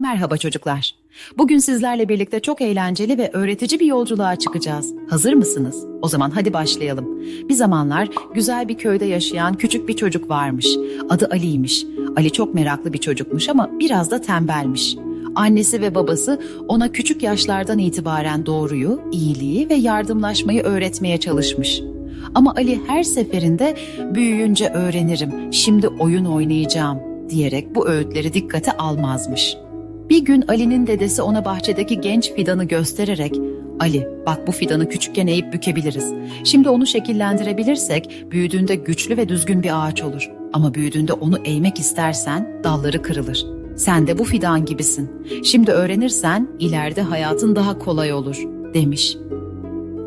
Merhaba çocuklar. Bugün sizlerle birlikte çok eğlenceli ve öğretici bir yolculuğa çıkacağız. Hazır mısınız? O zaman hadi başlayalım. Bir zamanlar güzel bir köyde yaşayan küçük bir çocuk varmış. Adı Ali'ymiş. Ali çok meraklı bir çocukmuş ama biraz da tembelmiş. Annesi ve babası ona küçük yaşlardan itibaren doğruyu, iyiliği ve yardımlaşmayı öğretmeye çalışmış. Ama Ali her seferinde büyüyünce öğrenirim, şimdi oyun oynayacağım diyerek bu öğütleri dikkate almazmış. Bir gün Ali'nin dedesi ona bahçedeki genç fidanı göstererek Ali bak bu fidanı küçükken eğip bükebiliriz. Şimdi onu şekillendirebilirsek büyüdüğünde güçlü ve düzgün bir ağaç olur. Ama büyüdüğünde onu eğmek istersen dalları kırılır. Sen de bu fidan gibisin. Şimdi öğrenirsen ileride hayatın daha kolay olur demiş.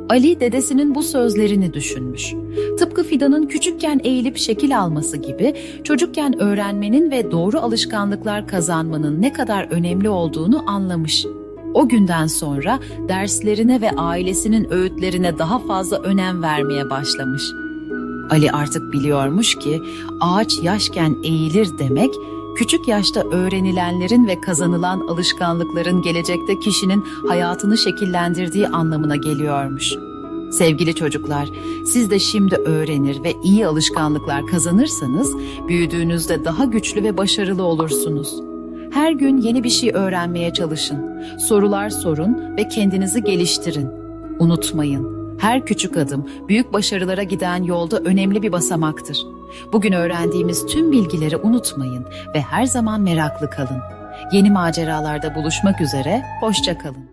Ali dedesinin bu sözlerini düşünmüş. Tıpkı fidanın küçükken eğilip şekil alması gibi çocukken öğrenmenin ve doğru alışkanlıklar kazanmanın ne kadar önemli olduğunu anlamış. O günden sonra derslerine ve ailesinin öğütlerine daha fazla önem vermeye başlamış. Ali artık biliyormuş ki ağaç yaşken eğilir demek küçük yaşta öğrenilenlerin ve kazanılan alışkanlıkların gelecekte kişinin hayatını şekillendirdiği anlamına geliyormuş. Sevgili çocuklar, siz de şimdi öğrenir ve iyi alışkanlıklar kazanırsanız büyüdüğünüzde daha güçlü ve başarılı olursunuz. Her gün yeni bir şey öğrenmeye çalışın. Sorular sorun ve kendinizi geliştirin. Unutmayın, her küçük adım büyük başarılara giden yolda önemli bir basamaktır. Bugün öğrendiğimiz tüm bilgileri unutmayın ve her zaman meraklı kalın. Yeni maceralarda buluşmak üzere, hoşça kalın.